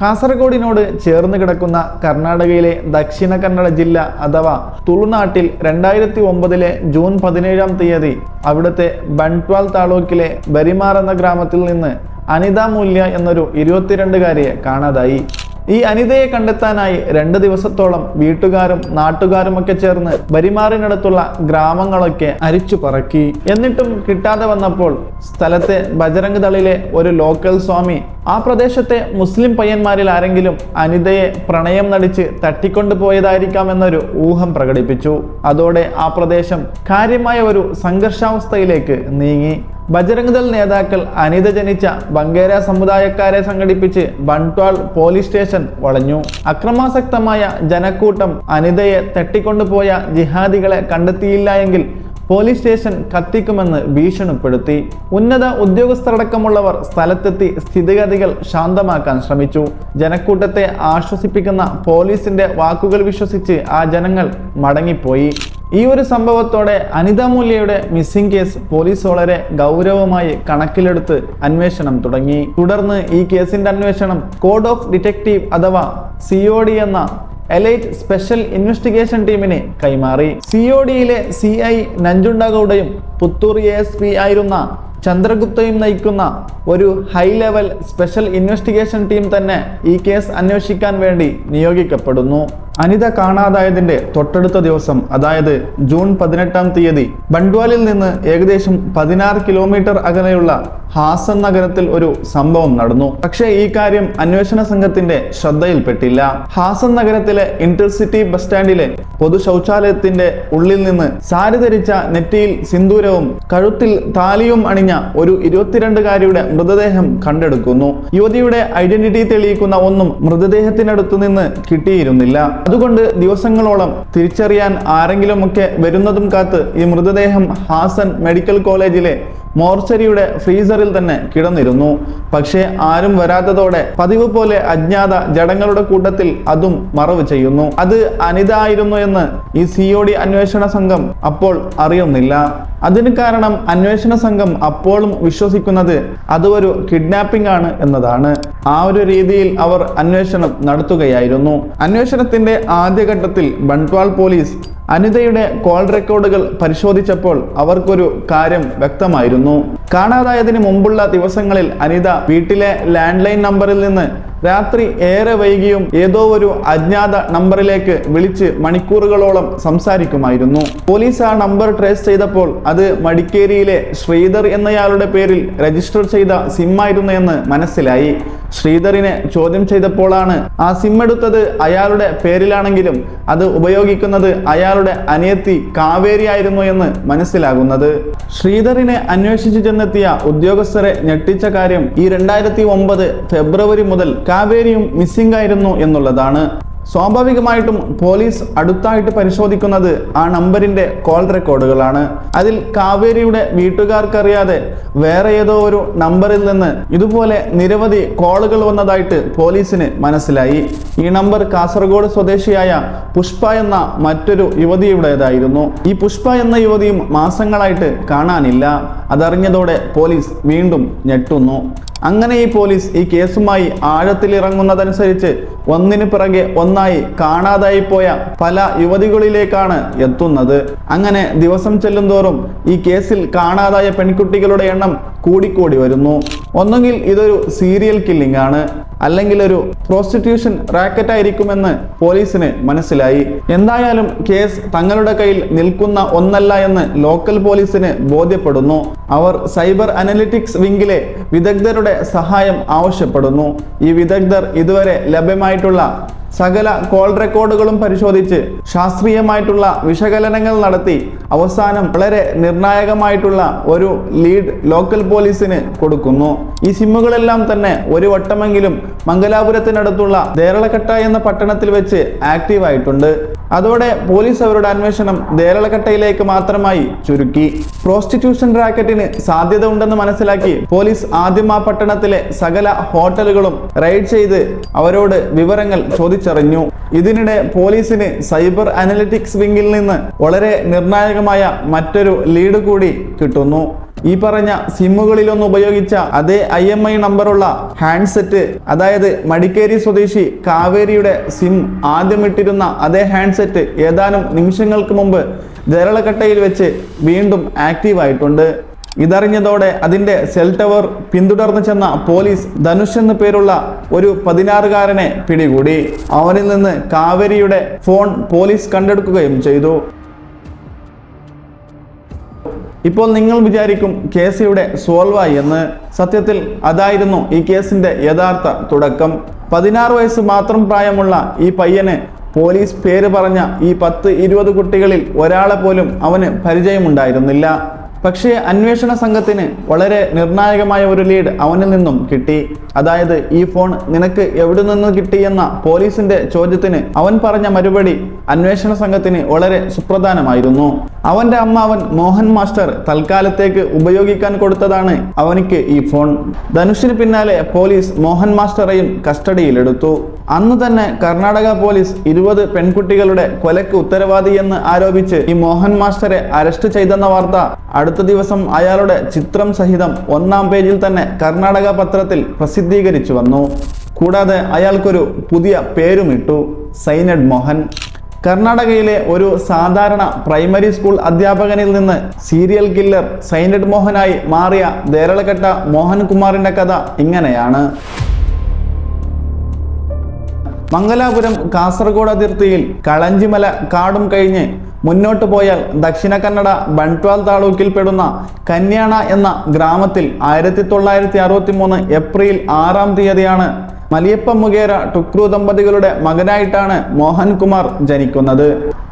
കാസർഗോഡിനോട് ചേർന്ന് കിടക്കുന്ന കർണാടകയിലെ ദക്ഷിണ കന്നഡ ജില്ല അഥവാ തുളുനാട്ടിൽ രണ്ടായിരത്തി ഒമ്പതിലെ ജൂൺ പതിനേഴാം തീയതി അവിടുത്തെ ബൺട്വാൽ താലൂക്കിലെ ബരിമാർ എന്ന ഗ്രാമത്തിൽ നിന്ന് അനിത മൂല്യ എന്നൊരു ഇരുപത്തിരണ്ടുകാരിയെ കാണാതായി. ഈ അനിതയെ കണ്ടെത്താനായി രണ്ട് ദിവസത്തോളം വീട്ടുകാരും നാട്ടുകാരും ഒക്കെ ചേർന്ന് ബരിമാറിനടുത്തുള്ള ഗ്രാമങ്ങളൊക്കെ അരിച്ചു പറക്കി. എന്നിട്ടും കിട്ടാതെ വന്നപ്പോൾ സ്ഥലത്തെ ബജരംഗ് ദളിലെ ഒരു ലോക്കൽ സ്വാമി ആ പ്രദേശത്തെ മുസ്ലിം പയ്യന്മാരിൽ ആരെങ്കിലും അനിതയെ പ്രണയം നടിച്ച് തട്ടിക്കൊണ്ടു പോയതായിരിക്കാം എന്നൊരു ഊഹം പ്രകടിപ്പിച്ചു. അതോടെ ആ പ്രദേശം കാര്യമായ ഒരു സംഘർഷാവസ്ഥയിലേക്ക് നീങ്ങി. ബജരംഗ് ദൾ നേതാക്കൾ അനിത ജനിച്ച ബങ്കേര സമുദായക്കാരെ സംഘടിപ്പിച്ച് ബൺട്വാൾ പോലീസ് സ്റ്റേഷൻ വളഞ്ഞു. അക്രമാസക്തമായ ജനക്കൂട്ടം അനിതയെ തട്ടിക്കൊണ്ടുപോയ ജിഹാദികളെ കണ്ടെത്തിയില്ല എങ്കിൽ പോലീസ് സ്റ്റേഷൻ കത്തിക്കുമെന്ന് ഭീഷണിപ്പെടുത്തി. ഉന്നത ഉദ്യോഗസ്ഥരടക്കമുള്ളവർ സ്ഥലത്തെത്തി സ്ഥിതിഗതികൾ ശാന്തമാക്കാൻ ശ്രമിച്ചു. ജനക്കൂട്ടത്തെ ആശ്വസിപ്പിക്കുന്ന പോലീസിന്റെ വാക്കുകൾ വിശ്വസിച്ച് ആ ജനങ്ങൾ മടങ്ങിപ്പോയി. ഈ ഒരു സംഭവത്തോടെ Anitha Mulya missing case police വളരെ ഗൗരവമായി കണക്കിലെടുത്ത് അന്വേഷണം തുടങ്ങി. തുടർന്ന് ഈ കേസിന്റെ അന്വേഷണം കോഡ് ഓഫ് ഡിറ്റക്റ്റീവ് അഥവാ സി എന്ന എലൈറ്റ് സ്പെഷ്യൽ ഇൻവെസ്റ്റിഗേഷൻ ടീമിനെ കൈമാറി. സി ഒ ഡിയിലെ സി ഐ നഞ്ചുണ്ടഗൌഡയും പുത്തൂർ എ എസ് പി ആയിരുന്ന ചന്ദ്രഗുപ്തയും നയിക്കുന്ന ഒരു high level special investigation team തന്നെ ഈ കേസ് അന്വേഷിക്കാൻ വേണ്ടി നിയോഗിക്കപ്പെടുന്നു. അനിത കാണാതായതിന്റെ തൊട്ടടുത്ത ദിവസം അതായത് ജൂൺ പതിനെട്ടാം തീയതി ബണ്ട്വാലിൽ നിന്ന് ഏകദേശം പതിനാറ് കിലോമീറ്റർ അകലെയുള്ള ഹാസൻ നഗരത്തിൽ ഒരു സംഭവം നടന്നു. പക്ഷേ ഈ കാര്യം അന്വേഷണ സംഘത്തിന്റെ ശ്രദ്ധയിൽപ്പെട്ടില്ല. ഹാസൻ നഗരത്തിലെ ഇന്റർസിറ്റി ബസ് സ്റ്റാൻഡിലെ പൊതു ശൗചാലയത്തിന്റെ ഉള്ളിൽ നിന്ന് സാരി ധരിച്ച നെറ്റിയിൽ സിന്ദൂരവും കഴുത്തിൽ താലിയും അണിഞ്ഞ ഒരു ഇരുപത്തിരണ്ടുകാരിയുടെ മൃതദേഹം കണ്ടെടുക്കുന്നു. യുവതിയുടെ ഐഡന്റിറ്റി തെളിയിക്കുന്ന ഒന്നും മൃതദേഹത്തിനടുത്തു നിന്ന് കിട്ടിയിരുന്നില്ല. അതുകൊണ്ട് ദിവസങ്ങളോളം തിരിച്ചറിയാൻ ആരെങ്കിലുമൊക്കെ വരുന്നതും കാത്ത് ഈ മൃതദേഹം ഹാസൻ മെഡിക്കൽ കോളേജിലെ മോർച്ചറിയുടെ ഫ്രീസറിൽ തന്നെ കിടന്നിരുന്നു. പക്ഷേ ആരും വരാത്തതോടെ പതിവ് പോലെ അജ്ഞാത ജഡങ്ങളുടെ കൂട്ടത്തിൽ അതും മറവ് ചെയ്യുന്നു. അത് അനിത ആയിരുന്നു എന്ന് ഈ സി ഒ ഡി അന്വേഷണ സംഘം അപ്പോൾ അറിയുന്നില്ല. അതിന് കാരണം അന്വേഷണ സംഘം അപ്പോഴും വിശ്വസിക്കുന്നത് അത് ഒരു കിഡ്നാപ്പിംഗ് ആണ് എന്നതാണ്. ആ ഒരു രീതിയിൽ അവർ അന്വേഷണം നടത്തുകയായിരുന്നു. അന്വേഷണത്തിന്റെ ആദ്യഘട്ടത്തിൽ ബൺട്വാൾ പോലീസ് അനിതയുടെ കോൾ റെക്കോർഡുകൾ പരിശോധിച്ചപ്പോൾ അവർക്കൊരു കാര്യം വ്യക്തമായിരുന്നു. കാണാതായതിനു മുമ്പുള്ള ദിവസങ്ങളിൽ അനിത വീട്ടിലെ ലാൻഡ് ലൈൻ നമ്പറിൽ നിന്ന് രാത്രി ഏറെ വൈകിയും ഏതോ ഒരു അജ്ഞാത നമ്പറിലേക്ക് വിളിച്ച് മണിക്കൂറുകളോളം സംസാരിക്കുമായിരുന്നു. പോലീസ് ആ നമ്പർ ട്രേസ് ചെയ്തപ്പോൾ അത് മടിക്കേരിയിലെ ശ്രീധർ എന്നയാളുടെ പേരിൽ രജിസ്റ്റർ ചെയ്ത സിമ്മായിരുന്നു എന്ന് മനസ്സിലായി. ശ്രീധറിനെ ചോദ്യം ചെയ്തപ്പോഴാണ് ആ സിം എടുത്തത് അയാളുടെ പേരിലാണെങ്കിലും അത് ഉപയോഗിക്കുന്നത് അയാളുടെ അനിയത്തി കാവേരി ആയിരുന്നു എന്ന് മനസ്സിലാകുന്നത്. ശ്രീധറിനെ അന്വേഷിച്ചു ചെന്നെത്തിയ ഉദ്യോഗസ്ഥരെ ഞെട്ടിച്ച കാര്യം ഈ രണ്ടായിരത്തി ഫെബ്രുവരി മുതൽ കാവേരിയും മിസ്സിംഗ് ആയിരുന്നു എന്നുള്ളതാണ്. സ്വാഭാവികമായിട്ടും പോലീസ് അടുത്തായിട്ട് പരിശോധിക്കുന്നത് ആ നമ്പറിന്റെ കോൾ റെക്കോർഡുകളാണ് അതിൽ കാവേരിയുടെ വീട്ടുകാർക്കറിയാതെ വേറെ ഏതോ ഒരു നമ്പറിൽ നിന്ന് ഇതുപോലെ നിരവധി കോളുകൾ വന്നതായിട്ട് പോലീസിന് മനസ്സിലായി. ഈ നമ്പർ കാസർഗോഡ് സ്വദേശിയായ പുഷ്പ എന്ന മറ്റൊരു യുവതിയുടേതായിരുന്നു. ഈ പുഷ്പ എന്ന യുവതിയും മാസങ്ങളായിട്ട് കാണാനില്ല. അതറിഞ്ഞതോടെ പോലീസ് വീണ്ടും ഞെട്ടുന്നു. അങ്ങനെ ഈ പോലീസ് ഈ കേസുമായി ആഴത്തിലിറങ്ങുന്നതനുസരിച്ച് ഒന്നിനു പിറകെ ഒന്നായി കാണാതായി പോയ പല യുവതികളിലേക്കാണ് എത്തുന്നത്. അങ്ങനെ ദിവസം ചെല്ലുന്തോറും ഈ കേസിൽ കാണാതായ പെൺകുട്ടികളുടെ എണ്ണം കൂടിക്കൂടി വരുന്നു. ഒന്നുകിൽ ഇതൊരു സീരിയൽ കില്ലിംഗ് ആണ് അല്ലെങ്കിൽ ഒരു പ്രോസ്റ്റിറ്റ്യൂഷൻ റാക്കറ്റ് ആയിരിക്കുമെന്ന് പോലീസിന് മനസ്സിലായി. എന്തായാലും കേസ് തങ്ങളുടെ കയ്യിൽ നിൽക്കുന്ന ഒന്നല്ല എന്ന് ലോക്കൽ പോലീസിന് ബോധ്യപ്പെടുന്നു. അവർ സൈബർ അനലിറ്റിക്സ് വിംഗിലെ വിദഗ്ധരുടെ സഹായം ആവശ്യപ്പെടുന്നു. ഈ വിദഗ്ധർ ഇതുവരെ ലഭ്യമായിട്ടുള്ള സകല കോൾ റെക്കോർഡുകളും പരിശോധിച്ച് ശാസ്ത്രീയമായിട്ടുള്ള വിശകലനങ്ങൾ നടത്തി അവസാനം വളരെ നിർണായകമായിട്ടുള്ള ഒരു ലീഡ് ലോക്കൽ പോലീസിന് കൊടുക്കുന്നു. ഈ സിമ്മുകളെല്ലാം തന്നെ ഒരു വട്ടമെങ്കിലും മംഗലാപുരത്തിനടുത്തുള്ള ദേരളക്കട്ട എന്ന പട്ടണത്തിൽ വെച്ച് ആക്റ്റീവ് ആയിട്ടുണ്ട്. അതോടെ പോലീസ് അവരുടെ അന്വേഷണം ദേരളക്കട്ടയിലേക്ക് മാത്രമായി ചുരുക്കി. പ്രോസ്റ്റിറ്റ്യൂഷൻ റാക്കറ്റിന് സാധ്യത ഉണ്ടെന്ന് മനസ്സിലാക്കി പോലീസ് ആദ്യം ആ പട്ടണത്തിലെ സകല ഹോട്ടലുകളും റെയ്ഡ് ചെയ്ത് അവരോട് വിവരങ്ങൾ ചോദിച്ചറിഞ്ഞു. ഇതിനിടെ പോലീസിന് സൈബർ അനലിറ്റിക്സ് വിംഗിൽ നിന്ന് വളരെ നിർണായകമായ മറ്റൊരു ലീഡ് കൂടി കിട്ടുന്നു. ഈ പറഞ്ഞ സിമ്മുകളിലൊന്ന് ഉപയോഗിച്ച അതേ ഐ എം ഐ നമ്പറുള്ള ഹാൻഡ്സെറ്റ് അതായത് മടിക്കേരി സ്വദേശി കാവേരിയുടെ സിം ആദ്യം ഇട്ടിരുന്ന അതേ ഹാൻഡ്സെറ്റ് ഏതാനും നിമിഷങ്ങൾക്ക് മുമ്പ് ജരളക്കട്ടയിൽ വെച്ച് വീണ്ടും ആക്റ്റീവ് ആയിട്ടുണ്ട്. ഇതറിഞ്ഞതോടെ അതിന്റെ സെൽ ടവർ പിന്തുടർന്നു ചെന്ന പോലീസ് ധനുഷ് എന്ന പേരുള്ള ഒരു പതിനാറുകാരനെ പിടികൂടി. അവനിൽ നിന്ന് കാവേരിയുടെ ഫോൺ പോലീസ് കണ്ടെടുക്കുകയും ചെയ്തു. ഇപ്പോൾ നിങ്ങൾ വിചാരിക്കും കേസ് ഇവിടെ സോൾവായി എന്ന്. സത്യത്തിൽ അതായിരുന്നു ഈ കേസിന്റെ യഥാർത്ഥ തുടക്കം. പതിനാറ് വയസ്സ് മാത്രം പ്രായമുള്ള ഈ പയ്യന് പോലീസ് പേര് പറഞ്ഞ ഈ പത്ത് ഇരുപത് കുട്ടികളിൽ ഒരാളെ പോലും അവന് പരിചയമുണ്ടായിരുന്നില്ല. പക്ഷേ അന്വേഷണ സംഘത്തിന് വളരെ നിർണായകമായ ഒരു ലീഡ് അവനിൽ നിന്നും കിട്ടി. അതായത് ഈ ഫോൺ നിനക്ക് എവിടെ നിന്ന് കിട്ടി എന്ന പോലീസിന്റെ ചോദ്യത്തിന് അവൻ പറഞ്ഞ മറുപടി അന്വേഷണ സംഘത്തിന് വളരെ സുപ്രധാനമായിരുന്നു. അവന്റെ അമ്മാവൻ മോഹൻ മാസ്റ്റർ തൽക്കാലത്തേക്ക് ഉപയോഗിക്കാൻ കൊടുത്തതാണ് അവനിക്ക് ഈ ഫോൺ. ധനുഷിന് പിന്നാലെ പോലീസ് മോഹൻ മാസ്റ്ററെയും കസ്റ്റഡിയിലെടുത്തു. അന്ന് തന്നെ കർണാടക പോലീസ് ഇരുപത് പെൺകുട്ടികളുടെ കൊലക്ക് ഉത്തരവാദിയെന്ന് ആരോപിച്ച് ഈ മോഹൻ മാസ്റ്ററെ അറസ്റ്റ് ചെയ്തെന്ന വാർത്ത അടുത്ത ദിവസം അയാളുടെ ചിത്രം സഹിതം ഒന്നാം പേജിൽ തന്നെ കർണാടക പത്രത്തിൽ പ്രസിദ്ധീകരിച്ചു വന്നു. കൂടാതെ അയാൾക്കൊരു പുതിയ പേരുമിട്ടു സൈനഡ് മോഹൻ. കർണാടകയിലെ ഒരു സാധാരണ പ്രൈമറി സ്കൂൾ അധ്യാപകനിൽ നിന്ന് സീരിയൽ കില്ലർ സൈനഡ് മോഹനായി മാറിയ ദേരളക്കെട്ട മോഹൻകുമാറിന്റെ കഥ ഇങ്ങനെയാണ്. മംഗലാപുരം കാസർഗോഡ് അതിർത്തിയിൽ കളഞ്ചിമല കാടും കഴിഞ്ഞ് മുന്നോട്ട് പോയാൽ ദക്ഷിണ കന്നഡ ബൺട്വാൽ താലൂക്കിൽപ്പെടുന്ന കന്യാണ എന്ന ഗ്രാമത്തിൽ ആയിരത്തി തൊള്ളായിരത്തി അറുപത്തി മൂന്ന് ഏപ്രിൽ ആറാം തീയതിയാണ് മലിയപ്പ മുഖേര ടുക്രു ദമ്പതികളുടെ മകനായിട്ടാണ് മോഹൻകുമാർ ജനിക്കുന്നത്.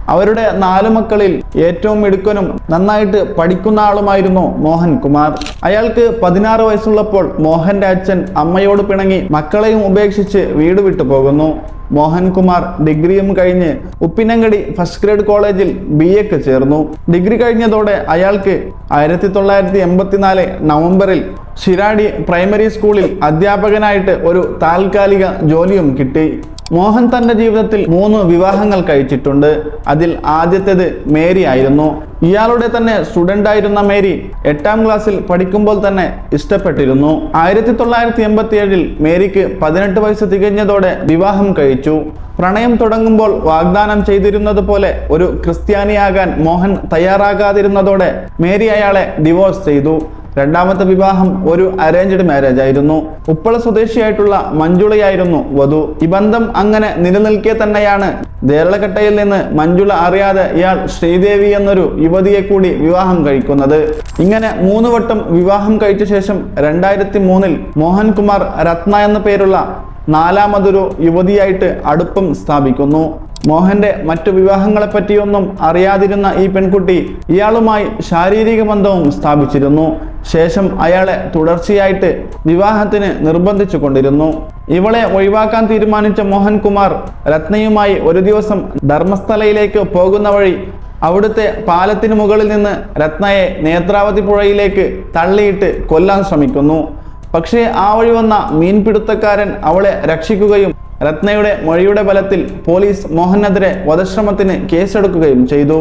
അവരുടെ നാല് മക്കളിൽ ഏറ്റവും മിടുക്കനും നന്നായിട്ട് പഠിക്കുന്ന ആളുമായിരുന്നു മോഹൻകുമാർ അയാൾക്ക് പതിനാറ് വയസ്സുള്ളപ്പോൾ മോഹന്റെ അച്ഛൻ അമ്മയോട് പിണങ്ങി മക്കളെയും ഉപേക്ഷിച്ച് വീട് വിട്ടു പോകുന്നു മോഹൻകുമാർ ഡിഗ്രിയും കഴിഞ്ഞ് ഉപ്പിനങ്കടി ഫസ്റ്റ് ഗ്രേഡ് കോളേജിൽ ബി എക്ക് ചേർന്നു. ഡിഗ്രി കഴിഞ്ഞതോടെ അയാൾക്ക് ആയിരത്തി തൊള്ളായിരത്തി എൺപത്തിനാല് നവംബറിൽ ശിരാടി പ്രൈമറി സ്കൂളിൽ അധ്യാപകനായിട്ട് ഒരു താൽക്കാലിക ജോലിയും കിട്ടി. മോഹൻ തന്റെ ജീവിതത്തിൽ മൂന്ന് വിവാഹങ്ങൾ കഴിച്ചിട്ടുണ്ട്. അതിൽ ആദ്യത്തേത് മേരി ആയിരുന്നു. ഇയാളുടെ തന്നെ സ്റ്റുഡന്റ് ആയിരുന്ന മേരി എട്ടാം ക്ലാസ്സിൽ പഠിക്കുമ്പോൾ തന്നെ ഇഷ്ടപ്പെട്ടിരുന്നു. ആയിരത്തി തൊള്ളായിരത്തി എൺപത്തി ഏഴിൽ മേരിക്ക് പതിനെട്ട് വയസ്സ് തികഞ്ഞതോടെ വിവാഹം കഴിച്ചു. പ്രണയം തുടങ്ങുമ്പോൾ വാഗ്ദാനം ചെയ്തിരുന്നത് പോലെ ഒരു ക്രിസ്ത്യാനിയാകാൻ മോഹൻ തയ്യാറാകാതിരുന്നതോടെ മേരി അയാളെ ഡിവോഴ്സ് ചെയ്തു. രണ്ടാമത്തെ വിവാഹം ഒരു അറേഞ്ച്ഡ് മാരേജ് ആയിരുന്നു. ഉപ്പള സ്വദേശിയായിട്ടുള്ള മഞ്ജുളയായിരുന്നു വധു. ഈ ബന്ധം അങ്ങനെ നിലനിൽക്കെ തന്നെയാണ്. ദേരളക്കട്ടയിൽ നിന്ന് മഞ്ജുള അറിയാതെ ഇയാൾ ശ്രീദേവി എന്നൊരു യുവതിയെ കൂടി വിവാഹം കഴിക്കുന്നത്. ഇങ്ങനെ മൂന്ന് വട്ടം വിവാഹം കഴിച്ച ശേഷം രണ്ടായിരത്തി മൂന്നിൽ മോഹൻകുമാർ രത്ന എന്ന പേരുള്ള നാലാമതൊരു യുവതിയായിട്ട് അടുപ്പം സ്ഥാപിക്കുന്നു. മോഹന്റെ മറ്റു വിവാഹങ്ങളെ പറ്റിയൊന്നും അറിയാതിരുന്ന ഈ പെൺകുട്ടി ഇയാളുമായി ശാരീരിക ബന്ധവും സ്ഥാപിച്ചിരുന്നു. ശേഷം അയാളെ തുടർച്ചയായിട്ട് വിവാഹത്തിന് നിർബന്ധിച്ചു കൊണ്ടിരുന്നു ഇവളെ ഒഴിവാക്കാൻ തീരുമാനിച്ച മോഹൻകുമാർ രത്നയുമായി ഒരു ദിവസം ധർമ്മസ്ഥലയിലേക്ക് പോകുന്ന വഴി അവിടുത്തെ പാലത്തിന് മുകളിൽ നിന്ന് രത്നയെ നേത്രാവതി പുഴയിലേക്ക് തള്ളിയിട്ട് കൊല്ലാൻ ശ്രമിക്കുന്നു. പക്ഷേ ആ വഴി വന്ന മീൻപിടുത്തക്കാരൻ അവളെ രക്ഷിക്കുകയും രത്നയുടെ മൊഴിയുടെ ബലത്തിൽ പോലീസ് മോഹനെതിരെ വധശ്രമത്തിന് കേസെടുക്കുകയും ചെയ്തു.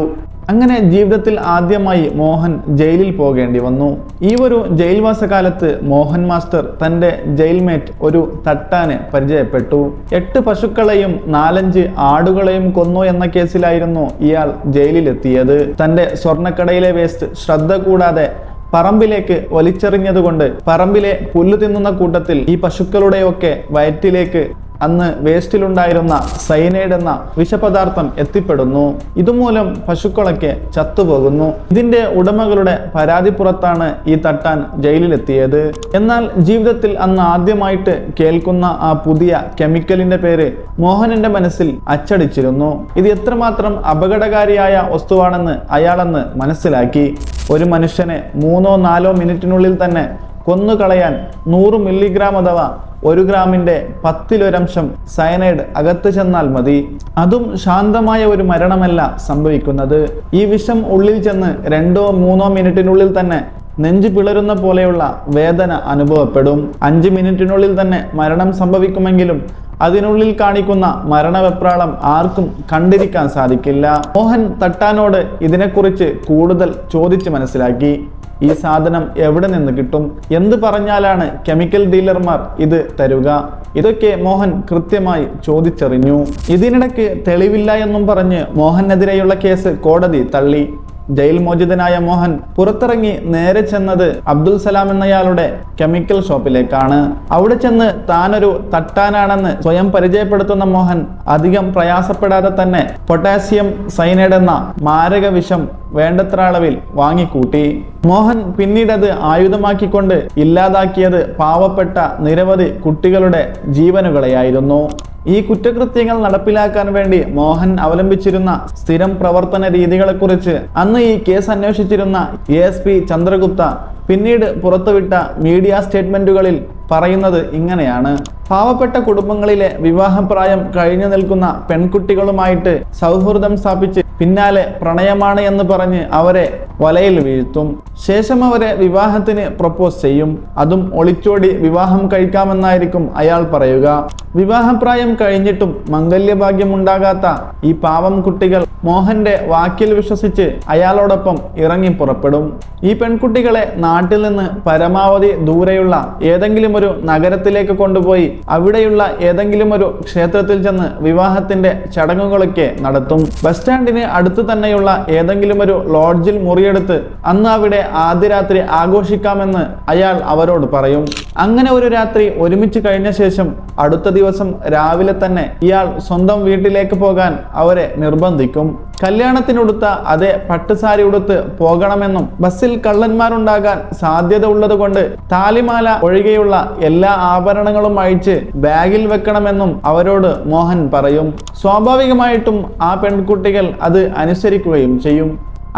അങ്ങനെ ജീവിതത്തിൽ ആദ്യമായി മോഹൻ ജയിലിൽ പോകേണ്ടി വന്നു. ഈ ഒരു ജയിൽവാസ കാലത്ത് മോഹൻ മാസ്റ്റർ തന്റെ ജയിൽമേറ്റ് ഒരു തട്ടാന് പരിചയപ്പെട്ടു. എട്ട് പശുക്കളെയും നാലഞ്ച് ആടുകളെയും കൊന്നു എന്ന കേസിലായിരുന്നു ഇയാൾ ജയിലിലെത്തിയത്. തന്റെ സ്വർണക്കടയിലെ വേസ്റ്റ് ശ്രദ്ധ കൂടാതെ പറമ്പിലേക്ക് വലിച്ചെറിഞ്ഞതുകൊണ്ട് പറമ്പിലെ പുല്ലു തിന്നുന്ന കൂട്ടത്തിൽ ഈ പശുക്കളുടെയൊക്കെ വയറ്റിലേക്ക് അന്ന് വേസ്റ്റിലുണ്ടായിരുന്ന സൈനൈഡ് എന്ന വിഷപദാർത്ഥം എത്തിപ്പെടുന്നു. ഇതുമൂലം പശുക്കളൊക്കെ ചത്തുപോകുന്നു. ഇതിന്റെ ഉടമകളുടെ പരാതി പുറത്താണ് ഈ തട്ടാൻ ജയിലിലെത്തിയത്. എന്നാൽ ജീവിതത്തിൽ അന്ന് ആദ്യമായിട്ട് കേൾക്കുന്ന ആ പുതിയ കെമിക്കലിന്റെ പേര് മോഹനന്റെ മനസ്സിൽ അച്ചടിച്ചിരുന്നു. ഇത് എത്രമാത്രം അപകടകാരിയായ വസ്തുവാണെന്ന് അയാളെന്ന് മനസ്സിലാക്കി. ഒരു മനുഷ്യനെ മൂന്നോ നാലോ മിനിറ്റിനുള്ളിൽ തന്നെ കൊന്നുകളയാൻ നൂറ് മില്ലിഗ്രാം അഥവാ ഒരു ഗ്രാമിന്റെ പത്തിലൊരംശം സയനൈഡ് അകത്ത് ചെന്നാൽ മതി. അതും ശാന്തമായ ഒരു മരണമല്ല സംഭവിക്കുന്നത്. ഈ വിഷം ഉള്ളിൽ ചെന്ന് രണ്ടോ മൂന്നോ മിനിറ്റിനുള്ളിൽ തന്നെ നെഞ്ചു പിളരുന്ന പോലെയുള്ള വേദന അനുഭവപ്പെടും. അഞ്ച് മിനിറ്റിനുള്ളിൽ തന്നെ മരണം സംഭവിക്കുമെങ്കിലും അതിനുള്ളിൽ കാണിക്കുന്ന മരണവെപ്രാളം ആർക്കും കണ്ടിരിക്കാൻ സാധിക്കില്ല. മോഹൻ തട്ടാനോട് ഇതിനെക്കുറിച്ച് കൂടുതൽ ചോദിച്ച് മനസ്സിലാക്കി. ഈ സാധനം എവിടെ നിന്ന് കിട്ടും? എന്ത് പറഞ്ഞാലാണ് കെമിക്കൽ ഡീലർമാർ ഇത് തരുക? ഇതൊക്കെ മോഹൻ കൃത്യമായി ചോദിച്ചറിഞ്ഞു. ഇതിനിടയ്ക്ക് തെളിവില്ല എന്നും പറഞ്ഞ് മോഹനെതിരെയുള്ള കേസ് കോടതി തള്ളി. ജയിൽ മോചിതനായ മോഹൻ പുറത്തിറങ്ങി നേരെ ചെന്നത് അബ്ദുൽ സലാം എന്നയാളുടെ കെമിക്കൽ ഷോപ്പിലേക്കാണ്. അവിടെ ചെന്ന് താനൊരു തട്ടാനാണെന്ന് സ്വയം പരിചയപ്പെടുത്തുന്ന മോഹൻ അധികം പ്രയാസപ്പെടാതെ തന്നെ പൊട്ടാസ്യം സൈനൈഡ് എന്ന മാരക വിഷം വേണ്ടത്ര അളവിൽ വാങ്ങിക്കൂട്ടി. മോഹൻ പിന്നീടത് ആയുധമാക്കിക്കൊണ്ട് ഇല്ലാതാക്കിയത് പാവപ്പെട്ട നിരവധി കുട്ടികളുടെ ജീവനുകളെയായിരുന്നു. ഈ കുറ്റകൃത്യങ്ങൾ നടപ്പിലാക്കാൻ വേണ്ടി മോഹൻ അവലംബിച്ചിരുന്ന സ്ഥിരം പ്രവർത്തന രീതികളെക്കുറിച്ച് അന്ന് ഈ കേസ് അന്വേഷിച്ചിരുന്ന എ എസ് പി ചന്ദ്രഗുപ്ത പിന്നീട് പുറത്തുവിട്ട മീഡിയ സ്റ്റേറ്റ്മെന്റുകളിൽ പറയുന്നത് ഇങ്ങനെയാണ്. പാവപ്പെട്ട കുടുംബങ്ങളിലെ വിവാഹപ്രായം കഴിഞ്ഞു നിൽക്കുന്ന പെൺകുട്ടികളുമായിട്ട് സൗഹൃദം സ്ഥാപിച്ച് പിന്നാലെ പ്രണയമാണ് എന്ന് പറഞ്ഞ് അവരെ വലയിൽ വീഴ്ത്തും. ശേഷം അവരെ വിവാഹത്തിന് പ്രപ്പോസ് ചെയ്യും. അതും ഒളിച്ചോടി വിവാഹം കഴിക്കാമെന്നായിരിക്കും അയാൾ പറയുക. വിവാഹപ്രായം കഴിഞ്ഞിട്ടും മംഗല്യഭാഗ്യം ഉണ്ടാകാത്ത ഈ പാവം കുട്ടികൾ മോഹന്റെ വാക്കിൽ വിശ്വസിച്ച് അയാളോടൊപ്പം ഇറങ്ങി പുറപ്പെടും. ഈ പെൺകുട്ടികളെ നാട്ടിൽ നിന്ന് പരമാവധി ദൂരെയുള്ള ഏതെങ്കിലും ഒരു നഗരത്തിലേക്ക് കൊണ്ടുപോയി അവിടെയുള്ള ഏതെങ്കിലും ഒരു ക്ഷേത്രത്തിൽ ചെന്ന് വിവാഹത്തിന്റെ ചടങ്ങുകളൊക്കെ നടത്തും. ബസ് സ്റ്റാൻഡിന് അടുത്ത് തന്നെയുള്ള ഏതെങ്കിലും ഒരു ലോഡ്ജിൽ മുറിയെടുത്ത് അന്ന് അവിടെ ആദ്യ രാത്രി ആഘോഷിക്കാമെന്ന് അയാൾ അവരോട് പറയും. അങ്ങനെ ഒരു രാത്രി ഒരുമിച്ച് കഴിഞ്ഞ ശേഷം അടുത്ത ദിവസം രാവിലെ തന്നെ ഇയാൾ സ്വന്തം വീട്ടിലേക്ക് പോകാൻ അവരെ നിർബന്ധിക്കും. കല്യാണത്തിനുടുത്ത അതേ പട്ടുസാരി ഉടുത്ത് പോകണമെന്നും ബസ്സിൽ കള്ളന്മാരുണ്ടാകാൻ സാധ്യത ഉള്ളത് കൊണ്ട് താലിമാല ഒഴികെയുള്ള എല്ലാ ആഭരണങ്ങളും അഴിച്ച് ബാഗിൽ വെക്കണമെന്നും അവരോട് മോഹൻ പറയും. സ്വാഭാവികമായിട്ടും ആ പെൺകുട്ടികൾ അത് അനുസരിക്കുകയും ചെയ്യും.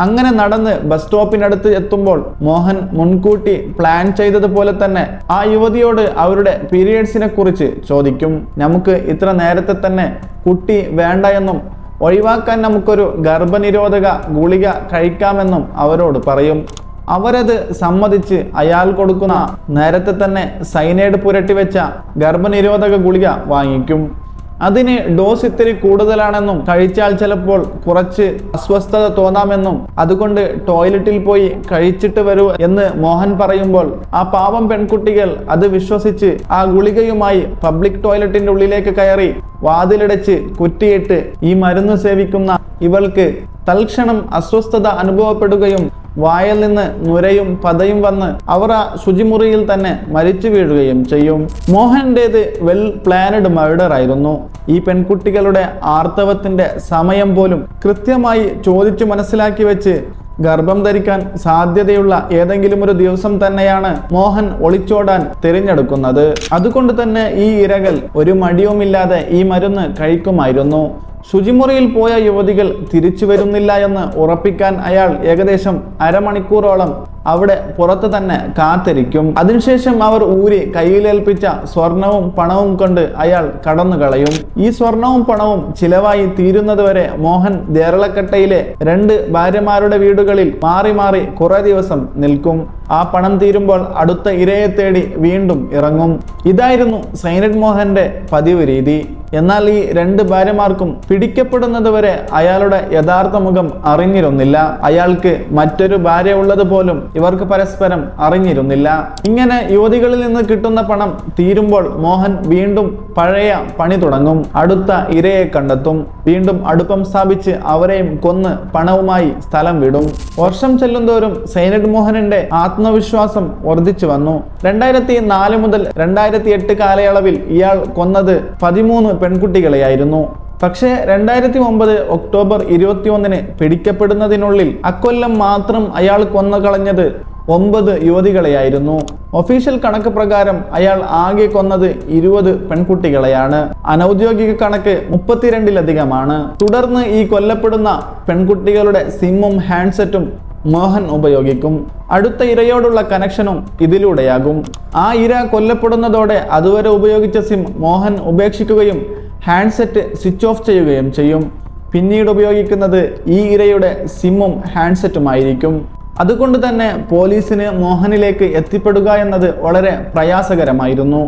അങ്ങനെ നടന്ന് ബസ് സ്റ്റോപ്പിനടുത്ത് എത്തുമ്പോൾ മോഹൻ മുൻകൂട്ടി പ്ലാൻ ചെയ്തതുപോലെ തന്നെ ആ യുവതിയോട് അവരുടെ പീരിയഡ്സിനെ കുറിച്ച് ചോദിക്കും. നമുക്ക് ഇത്ര നേരത്തെ തന്നെ കുട്ടി വേണ്ട എന്നും ഒഴിവാക്കാൻ നമുക്കൊരു ഗർഭനിരോധക ഗുളിക കഴിക്കാമെന്നും അവരോട് പറയും. അവരത് സമ്മതിച്ച് അയാൾ കൊടുക്കുന്ന നേരത്തെ തന്നെ സൈനൈഡ് പുരട്ടി വെച്ച ഗർഭനിരോധക ഗുളിക വാങ്ങിക്കും. അതിന് ഡോസ് ഇത്തിരി കൂടുതലാണെന്നും കഴിച്ചാൽ ചിലപ്പോൾ കുറച്ച് അസ്വസ്ഥത തോന്നാമെന്നും അതുകൊണ്ട് ടോയ്ലറ്റിൽ പോയി കഴിച്ചിട്ട് വരൂ എന്ന് മോഹൻ പറയുമ്പോൾ ആ പാവം പെൺകുട്ടികൾ അത് വിശ്വസിച്ച് ആ ഗുളികയുമായി പബ്ലിക് ടോയ്ലറ്റിന്റെ ഉള്ളിലേക്ക് കയറി വാതിലടച്ച് കുറ്റിയിട്ട് ഈ മരുന്ന് സേവിക്കുന്ന ഇവൾക്ക് തൽക്ഷണം അസ്വസ്ഥത അനുഭവപ്പെടുകയും വായിൽ നിന്ന് നുരയും പതയും വന്ന് അവർ ആ ശുചിമുറിയിൽ തന്നെ മരിച്ചു വീഴുകയും ചെയ്യും. മോഹന്റേത് വെൽ പ്ലാനഡ് മർഡർ ആയിരുന്നു ഈ പെൺകുട്ടികളുടെ ആർത്തവത്തിന്റെ സമയം പോലും കൃത്യമായി ചോദിച്ചു മനസ്സിലാക്കി വെച്ച് ഗർഭം ധരിക്കാൻ സാധ്യതയുള്ള ഏതെങ്കിലും ഒരു ദിവസം തന്നെയാണ് മോഹൻ ഒളിച്ചോടാൻ തിരഞ്ഞെടുക്കുന്നത്. അതുകൊണ്ട് തന്നെ ഈ ഇരകൾ ഒരു മടിയുമില്ലാതെ ഈ മരുന്ന് കഴിക്കുമായിരുന്നു. ശുചിമുറിയിൽ പോയ യുവതികൾ തിരിച്ചു വരുന്നില്ല എന്ന് ഉറപ്പിക്കാൻ അയാൾ ഏകദേശം അരമണിക്കൂറോളം അവിടെ പുറത്ത് തന്നെ കാത്തിരിക്കും. അതിനുശേഷം അവർ ഊരി കയ്യിലേൽപ്പിച്ച സ്വർണവും പണവും കൊണ്ട് അയാൾ കടന്നു കളയും. ഈ സ്വർണവും പണവും ചിലവായി തീരുന്നതുവരെ മോഹൻ ദേരളക്കട്ടയിലെ രണ്ട് ഭാര്യമാരുടെ വീടുകളിൽ മാറി മാറി കുറെ ദിവസം നിൽക്കും. ആ പണം തീരുമ്പോൾ അടുത്ത ഇരയെ തേടി വീണ്ടും ഇറങ്ങും. ഇതായിരുന്നു സൈനഡ് മോഹന്റെ പതിവ് രീതി. എന്നാൽ ഈ രണ്ട് ഭാര്യമാർക്കും പിടിക്കപ്പെടുന്നതുവരെ അയാളുടെ യഥാർത്ഥ മുഖം അറിഞ്ഞിരുന്നില്ല. അയാൾക്ക് മറ്റൊരു ഭാര്യ ഉള്ളത് പോലും ഇവർക്ക് പരസ്പരം അറിഞ്ഞിരുന്നില്ല. ഇങ്ങനെ യുവതികളിൽ നിന്ന് കിട്ടുന്ന പണം തീരുമ്പോൾ മോഹൻ വീണ്ടും പഴയ പണി തുടങ്ങും. അടുത്ത ഇരയെ കണ്ടെത്തും. വീണ്ടും അടുപ്പം സ്ഥാപിച്ച് അവരെയും കൊന്ന് പണവുമായി സ്ഥലം വിടും. വർഷം ചെല്ലുന്തോറും സൈനഡ് മോഹനന്റെ ആത്മവിശ്വാസം വർദ്ധിച്ചു വന്നു. രണ്ടായിരത്തി നാല് മുതൽ രണ്ടായിരത്തി എട്ട് കാലയളവിൽ ഇയാൾ കൊന്നത് പതിമൂന്ന് പെൺകുട്ടികളെയായിരുന്നു. പക്ഷേ രണ്ടായിരത്തി ഒമ്പത് ഒക്ടോബർ ഇരുപത്തിയൊന്നിന് പിടിക്കപ്പെടുന്നതിനുള്ളിൽ അക്കൊല്ലം മാത്രം അയാൾ കൊന്നു കളഞ്ഞത് ഒമ്പത് യുവതികളെയായിരുന്നു. ഒഫീഷ്യൽ കണക്ക് പ്രകാരം അയാൾ ആകെ കൊന്നത് ഇരുപത് പെൺകുട്ടികളെയാണ്. അനൗദ്യോഗിക കണക്ക് മുപ്പത്തിരണ്ടിലധികമാണ്. തുടർന്ന് ഈ കൊല്ലപ്പെടുന്ന പെൺകുട്ടികളുടെ സിമ്മും ഹാൻഡ്സെറ്റും മോഹൻ ഉപയോഗിക്കും. അടുത്ത ഇരയോടുള്ള കണക്ഷനും ഇതിലൂടെയാകും. ആ ഇര കൊല്ലപ്പെടുന്നതോടെ അതുവരെ ഉപയോഗിച്ച സിം മോഹൻ ഉപേക്ഷിക്കുകയും ഹാൻഡ്സെറ്റ് സ്വിച്ച് ഓഫ് ചെയ്യുകയും ചെയ്യും. പിന്നീട് ഉപയോഗിക്കുന്നത് ഈ ഇരയുടെ സിമ്മും ഹാൻഡ്സെറ്റുമായിരിക്കും അതുകൊണ്ട് തന്നെ പോലീസിന് മോഹനിലേക്ക് എത്തിപ്പെടുക എന്നത് വളരെ പ്രയാസകരമായിരുന്നു.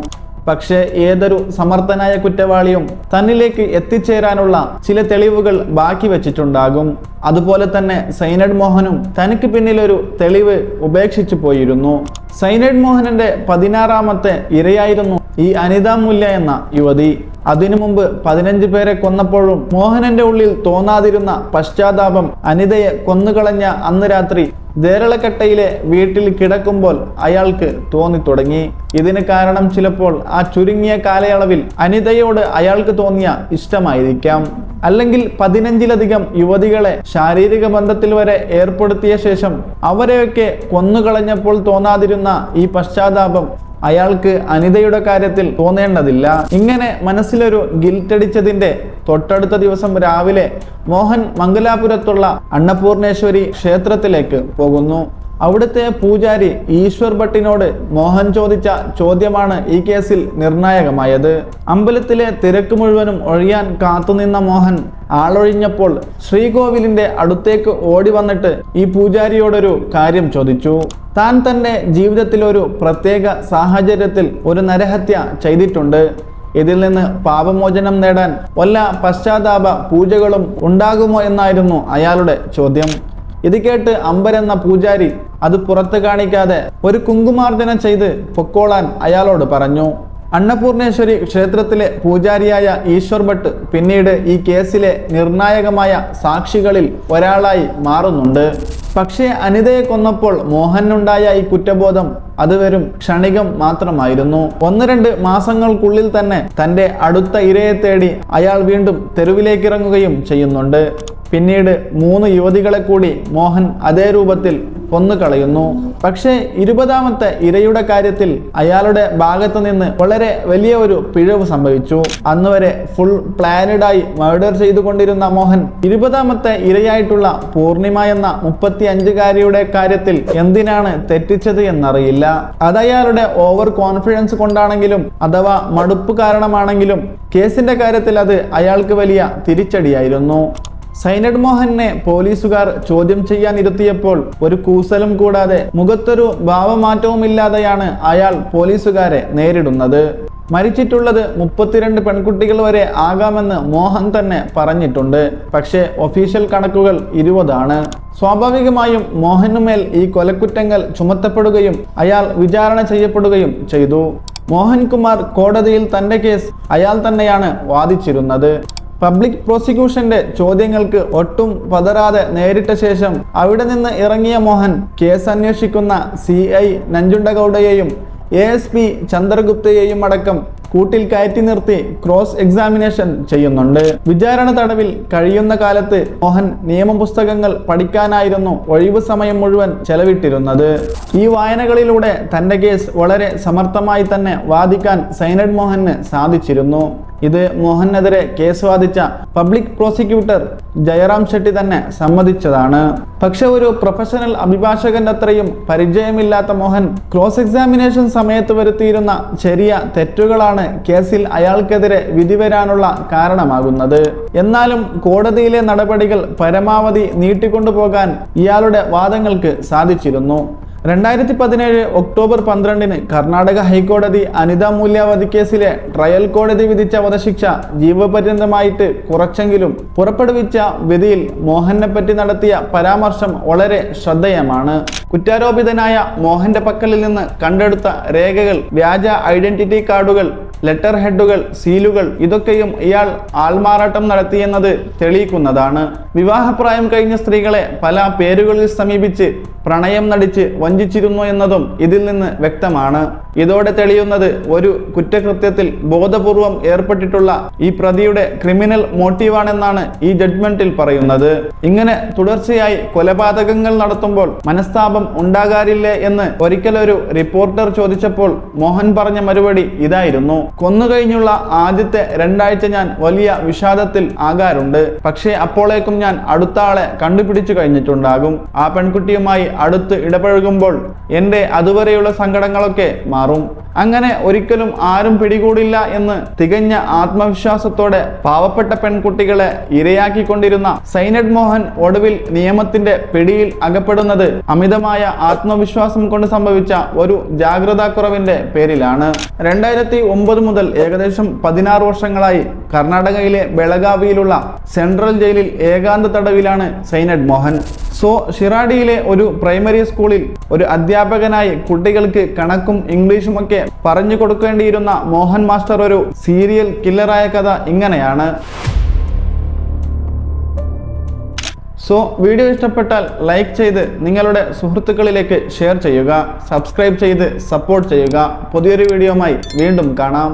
പക്ഷേ ഏതൊരു സമർത്ഥനായ കുറ്റവാളിയും തന്നിലേക്ക് എത്തിച്ചേരാനുള്ള ചില തെളിവുകൾ ബാക്കി വെച്ചിട്ടുണ്ടാകും. അതുപോലെ തന്നെ സൈനഡ് മോഹനും തനിക്ക് പിന്നിലൊരു തെളിവ് ഉപേക്ഷിച്ചു പോയിരുന്നു. സൈനഡ് മോഹനന്റെ പതിനാറാമത്തെ ഇരയായിരുന്നു ഈ അനിത മുല്ല എന്ന യുവതി. അതിനു മുമ്പ് പതിനഞ്ച് പേരെ കൊന്നപ്പോഴും മോഹനന്റെ ഉള്ളിൽ തോന്നാതിരുന്ന പശ്ചാത്താപം അനിതയെ കൊന്നുകളഞ്ഞ അന്ന് രാത്രി ദേരളക്കട്ടയിലെ വീട്ടിൽ കിടക്കുമ്പോൾ അയാൾക്ക് തോന്നി തുടങ്ങി ഇതിന് കാരണം ചിലപ്പോൾ ആ ചുരുങ്ങിയ കാലയളവിൽ അനിതയോട് അയാൾക്ക് തോന്നിയ ഇഷ്ടമായിരിക്കാം. അല്ലെങ്കിൽ പതിനഞ്ചിലധികം യുവതികളെ ശാരീരിക ബന്ധത്തിൽ വരെ ഏർപ്പെടുത്തിയ ശേഷം അവരെയൊക്കെ കൊന്നുകളഞ്ഞപ്പോൾ തോന്നാതിരുന്ന ഈ പശ്ചാത്താപം അയാൾക്ക് അനിതയുടെ കാര്യത്തിൽ തോന്നേണ്ടതില്ല. ഇങ്ങനെ മനസ്സിലൊരു ഗിൽറ്റടിച്ചതിന്റെ തൊട്ടടുത്ത ദിവസം രാവിലെ മോഹൻ മംഗലാപുരത്തുള്ള അന്നപൂർണേശ്വരി ക്ഷേത്രത്തിലേക്ക് പോകുന്നു. അവിടുത്തെ പൂജാരി ഈശ്വർ ഭട്ടിനോട് മോഹൻ ചോദിച്ച ചോദ്യമാണ് ഈ കേസിൽ നിർണായകമായത്. അമ്പലത്തിലെ തിരക്ക് മുഴുവനും ഒഴിയാൻ കാത്തുനിന്ന മോഹൻ ആളൊഴിഞ്ഞപ്പോൾ ശ്രീകോവിലിന്റെ അടുത്തേക്ക് ഓടി വന്നിട്ട് ഈ പൂജാരിയോടൊരു കാര്യം ചോദിച്ചു. താൻ തന്റെ ജീവിതത്തിലൊരു പ്രത്യേക സാഹചര്യത്തിൽ ഒരു നരഹത്യ ചെയ്തിട്ടുണ്ട്. ഇതിൽ നിന്ന് പാപമോചനം നേടാൻ വല്ല പശ്ചാത്താപ പൂജകളും ഉണ്ടാകുമോ എന്നായിരുന്നു അയാളുടെ ചോദ്യം. ഇത് കേട്ട് അമ്പരെന്ന പൂജാരി അത് പുറത്ത് കാണിക്കാതെ ഒരു കുങ്കുമാർജന ചെയ്ത് പൊക്കോളാൻ അയാളോട് പറഞ്ഞു. അന്നപൂർണേശ്വരി ക്ഷേത്രത്തിലെ പൂജാരിയായ ഈശ്വർ ഭട്ട് പിന്നീട് ഈ കേസിലെ നിർണായകമായ സാക്ഷികളിൽ ഒരാളായി മാറുന്നുണ്ട്. പക്ഷേ അനിതയെ കൊന്നപ്പോൾ മോഹനുണ്ടായ ഈ കുറ്റബോധം അത് വെറും ക്ഷണികം മാത്രമായിരുന്നു. ഒന്ന് രണ്ട് മാസങ്ങൾക്കുള്ളിൽ തന്നെ തന്റെ അടുത്ത ഇരയെ തേടി അയാൾ വീണ്ടും തെരുവിലേക്ക് ഇറങ്ങുകയും ചെയ്യുന്നുണ്ട്. പിന്നീട് മൂന്ന് യുവതികളെ കൂടി മോഹൻ അതേ രൂപത്തിൽ കൊന്നുകളയുന്നു. പക്ഷേ ഇരുപതാമത്തെ ഇരയുടെ കാര്യത്തിൽ അയാളുടെ ഭാഗത്തു നിന്ന് വളരെ വലിയ ഒരു പിഴവ് സംഭവിച്ചു. അന്ന് വരെ ഫുൾ പ്ലാനഡായി മർഡർ ചെയ്തുകൊണ്ടിരുന്ന മോഹൻ ഇരുപതാമത്തെ ഇരയായിട്ടുള്ള പൂർണിമ എന്ന മുപ്പത്തി അഞ്ചുകാരിയുടെ കാര്യത്തിൽ എന്തിനാണ് തെറ്റിച്ചത് എന്നറിയില്ല. അതയാളുടെ ഓവർ കോൺഫിഡൻസ് കൊണ്ടാണെങ്കിലും അഥവാ മടുപ്പ് കാരണമാണെങ്കിലും കേസിന്റെ കാര്യത്തിൽ അത് അയാൾക്ക് വലിയ തിരിച്ചടിയായിരുന്നു. സൈനഡ് മോഹനെ പോലീസുകാർ ചോദ്യം ചെയ്യാൻ ഇരുത്തിയപ്പോൾ ഒരു കൂസലും കൂടാതെ മുഖത്തൊരു ഭാവമാറ്റവുമില്ലാതെയാണ് അയാൾ പോലീസുകാരെ നേരിടുന്നത്. മരിച്ചിട്ടുള്ളത് മുപ്പത്തിരണ്ട് പെൺകുട്ടികൾ വരെ ആകാമെന്ന് മോഹൻ തന്നെ പറഞ്ഞിട്ടുണ്ട്. പക്ഷേ ഒഫീഷ്യൽ കണക്കുകൾ ഇരുപതാണ്. സ്വാഭാവികമായും മോഹനുമേൽ ഈ കൊലക്കുറ്റങ്ങൾ ചുമത്തപ്പെടുകയും അയാൾ വിചാരണ ചെയ്യപ്പെടുകയും ചെയ്തു. മോഹൻകുമാർ കോടതിയിൽ തന്റെ കേസ് അയാൾ തന്നെയാണ് വാദിച്ചിരുന്നത്. പബ്ലിക് പ്രോസിക്യൂഷന്റെ ചോദ്യങ്ങൾക്ക് ഒട്ടും പതരാതെ നേരിട്ട ശേഷം അവിടെ നിന്ന് ഇറങ്ങിയ മോഹൻ കേസ് അന്വേഷിക്കുന്ന സി ഐ നഞ്ചുണ്ടഗൌഡയെയും എ എസ് പി ചന്ദ്രഗുപ്തയെയും അടക്കം കൂട്ടിൽ കയറ്റി നിർത്തി ക്രോസ് എക്സാമിനേഷൻ ചെയ്യുന്നുണ്ട്. വിചാരണ തടവിൽ കഴിയുന്ന കാലത്ത് മോഹൻ നിയമപുസ്തകങ്ങൾ പഠിക്കാനായിരുന്നു ഒഴിവ് സമയം മുഴുവൻ ചെലവിട്ടിരുന്നത്. ഈ വായനകളിലൂടെ തന്റെ കേസ് വളരെ സമർത്ഥമായി തന്നെ വാദിക്കാൻ സൈനഡ് മോഹന് സാധിച്ചിരുന്നു. ഇത് മോഹനെതിരെ കേസ് വാദിച്ച പബ്ലിക് പ്രോസിക്യൂട്ടർ ജയറാം ഷെട്ടി തന്നെ സമ്മതിച്ചതാണ്. പക്ഷെ ഒരു പ്രൊഫഷണൽ അഭിഭാഷകന്റെ അത്രയും പരിചയമില്ലാത്ത മോഹൻ ക്രോസ് എക്സാമിനേഷൻ സമയത്ത് വരുത്തിയിരുന്ന ചെറിയ തെറ്റുകളാണ് കേസിൽ അയാൾക്കെതിരെ വിധി വരാനുള്ള കാരണമാകുന്നത്. എന്നാലും കോടതിയിലെ നടപടികൾ പരമാവധി നീട്ടിക്കൊണ്ടുപോകാൻ ഇയാളുടെ വാദങ്ങൾക്ക് സാധിച്ചിരുന്നു. രണ്ടായിരത്തി പതിനേഴ് ഒക്ടോബർ പന്ത്രണ്ടിന് കർണാടക ഹൈക്കോടതി അനിത മൂല്യ വധക്കേസിലെ ട്രയൽ കോടതി വിധിച്ച വധശിക്ഷ ജീവപര്യന്തമായിട്ട് കുറച്ചെങ്കിലും പുറപ്പെടുവിച്ച വിധിയിൽ മോഹനെ പറ്റി നടത്തിയ പരാമർശം വളരെ ശ്രദ്ധേയമാണ്. കുറ്റാരോപിതനായ മോഹന്റെ പക്കലിൽ നിന്ന് കണ്ടെടുത്ത രേഖകൾ വ്യാജ ഐഡന്റിറ്റി കാർഡുകൾ ലെറ്റർ ഹെഡുകൾ സീലുകൾ ഇതൊക്കെയും ഇയാൾ ആൾമാറാട്ടം നടത്തിയെന്നത് തെളിയിക്കുന്നതാണ്. വിവാഹപ്രായം കഴിഞ്ഞ സ്ത്രീകളെ പല പേരുകളിൽ സമീപിച്ച് പ്രണയം നടിച്ച് വഞ്ചിച്ചിരുന്നു എന്നതും ഇതിൽ നിന്ന് വ്യക്തമാണ്. ഇതോടെ തെളിയുന്നത് ഒരു കുറ്റകൃത്യത്തിൽ ബോധപൂർവം ഏർപ്പെട്ടിട്ടുള്ള ഈ പ്രതിയുടെ ക്രിമിനൽ മോട്ടീവാണെന്നാണ് ഈ ജഡ്ജ്മെന്റിൽ പറയുന്നത്. ഇങ്ങനെ തുടർച്ചയായി കൊലപാതകങ്ങൾ നടത്തുമ്പോൾ മനസ്താപം ഉണ്ടാകാറില്ലേ എന്ന് ഒരിക്കലൊരു റിപ്പോർട്ടർ ചോദിച്ചപ്പോൾ മോഹൻ പറഞ്ഞ മറുപടി ഇതായിരുന്നു. കൊന്നുകഴിഞ്ഞുള്ള ആദ്യത്തെ രണ്ടാഴ്ച ഞാൻ വലിയ വിഷാദത്തിൽ ആകാറുണ്ട്. പക്ഷേ അപ്പോഴേക്കും ഞാൻ അടുത്ത ആളെ കണ്ടുപിടിച്ചു കഴിഞ്ഞിട്ടുണ്ടാകും. ആ പെൺകുട്ടിയുമായി അടുത്ത് ഇടപഴകുമ്പോൾ എന്റെ അതുവരെയുള്ള സങ്കടങ്ങളൊക്കെ മാറും. അങ്ങനെ ഒരിക്കലും ആരും പിടികൂടില്ല എന്ന് തികഞ്ഞ ആത്മവിശ്വാസത്തോടെ പാവപ്പെട്ട പെൺകുട്ടികളെ ഇരയാക്കിക്കൊണ്ടിരുന്ന സൈനഡ് മോഹൻ ഒടുവിൽ നിയമത്തിന്റെ പിടിയിൽ അകപ്പെടുന്നത് അമിതമായ ആത്മവിശ്വാസം കൊണ്ട് സംഭവിച്ച ഒരു ജാഗ്രതാക്കുറവിന്റെ പേരിലാണ്. രണ്ടായിരത്തി ഒമ്പത് മുതൽ ഏകദേശം പതിനാറ് വർഷങ്ങളായി കർണാടകയിലെ ബെളഗാവിയിലുള്ള സെൻട്രൽ ജയിലിൽ ഏകാന്ത തടവിലാണ് സൈനഡ് മോഹൻ. സോ ഷിറാഡിയിലെ ഒരു പ്രൈമറി സ്കൂളിൽ ഒരു അധ്യാപകനായി കുട്ടികൾക്ക് കണക്കും ഇംഗ്ലീഷും ഒക്കെ പറഞ്ഞു കൊടുക്കേണ്ടിയിരുന്ന മോഹൻ മാസ്റ്റർ ഒരു സീരിയൽ കില്ലറായ കഥ ഇങ്ങനെയാണ്. സോ വീഡിയോ ഇഷ്ടപ്പെട്ടാൽ ലൈക്ക് ചെയ്ത് നിങ്ങളുടെ സുഹൃത്തുക്കളിലേക്ക് ഷെയർ ചെയ്യുക സബ്സ്ക്രൈബ് ചെയ്ത് സപ്പോർട്ട് ചെയ്യുക. പുതിയൊരു വീഡിയോമായി വീണ്ടും കാണാം.